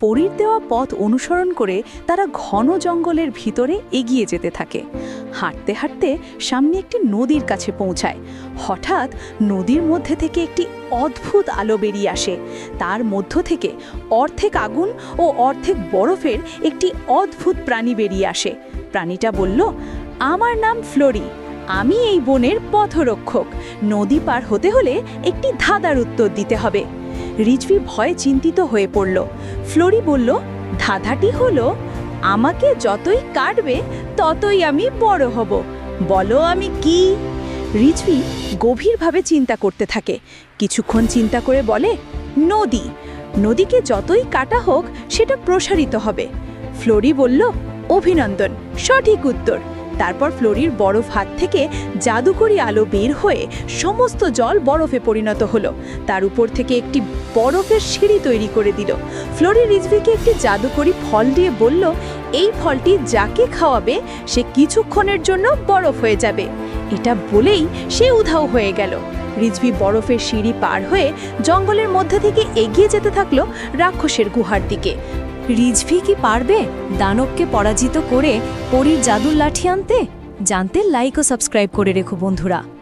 পরীর দেওয়া পথ অনুসরণ করে তারা ঘন জঙ্গলের ভিতরে এগিয়ে যেতে থাকে। হাঁটতে হাঁটতে সামনে একটি নদীর কাছে পৌঁছায়। হঠাৎ নদীর মধ্যে থেকে একটি অদ্ভুত আলো বেরিয়ে আসে। তার মধ্য থেকে অর্ধেক আগুন ও অর্ধেক বরফের একটি অদ্ভুত প্রাণী বেরিয়ে আসে। প্রাণীটা বলল, আমার নাম ফ্লোরি। আমি এই বনের পথরক্ষক। নদী পার হতে হলে একটি ধাঁধার উত্তর দিতে হবে। রিজভি ভয়ে চিন্তিত হয়ে পড়ল। ফ্লোরি বলল, ধাঁধাটি হলো, আমাকে যতই কাটবে, ততই আমি বড় হব। বলো আমি কি? রিজভি গভীরভাবে চিন্তা করতে থাকে। কিছুক্ষণ চিন্তা করে বলে, নদী। নদীকে যতই কাটা হোক, সেটা প্রসারিত হবে। ফ্লোরি বলল, অভিনন্দন, সঠিক উত্তর। তারপর ফ্লোরির বরফ হাত থেকে জাদুকরি আলো বের হয়ে সমস্ত জল বরফে পরিণত হলো। তার উপর থেকে একটি বরফের সিঁড়ি তৈরি করে দিল। ফ্লোরি রিজভিকে একটি জাদুকরি ফল দিয়ে বলল, এই ফলটি যাকে খাওয়াবে, সে কিছুক্ষণের জন্য বরফ হয়ে যাবে। এটা বলেই সে উধাও হয়ে গেল। রিজভি বরফের সিঁড়ি পার হয়ে জঙ্গলের মধ্যে থেকে এগিয়ে যেতে থাকল রাক্ষসের গুহার দিকে। রিজভি কি পারবে দানবকে পরাজিত করে পরীর জাদুর লাঠি আনতে? জানতে লাইক ও সাবস্ক্রাইব করে রেখো বন্ধুরা।